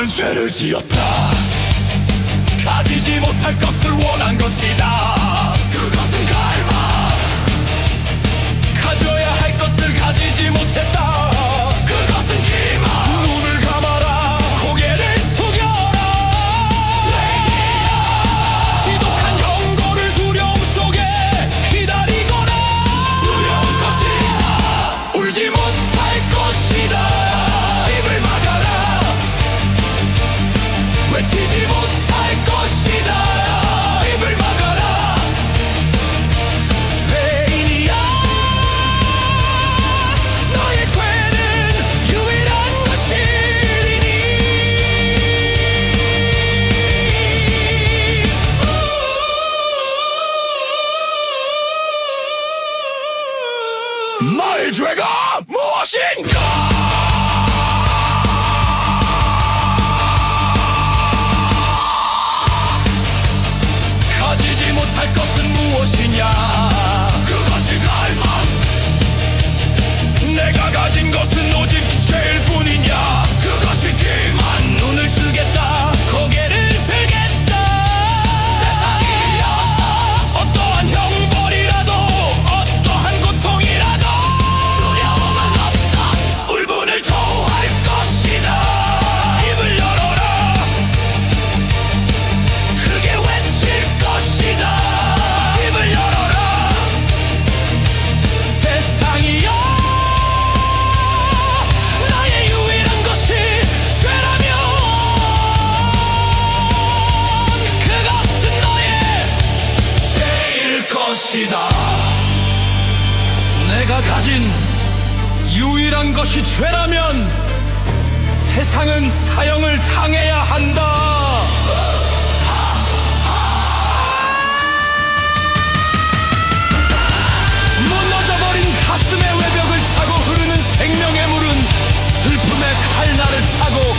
너는 죄를 지었다. 가지지 못할 것을 원한 Trigger motion gun! 것이다. 내가 가진 유일한 것이 죄라면 세상은 사형을 당해야 한다. 가슴의 외벽을 타고 흐르는 생명의 물은 슬픔의 칼날을 타고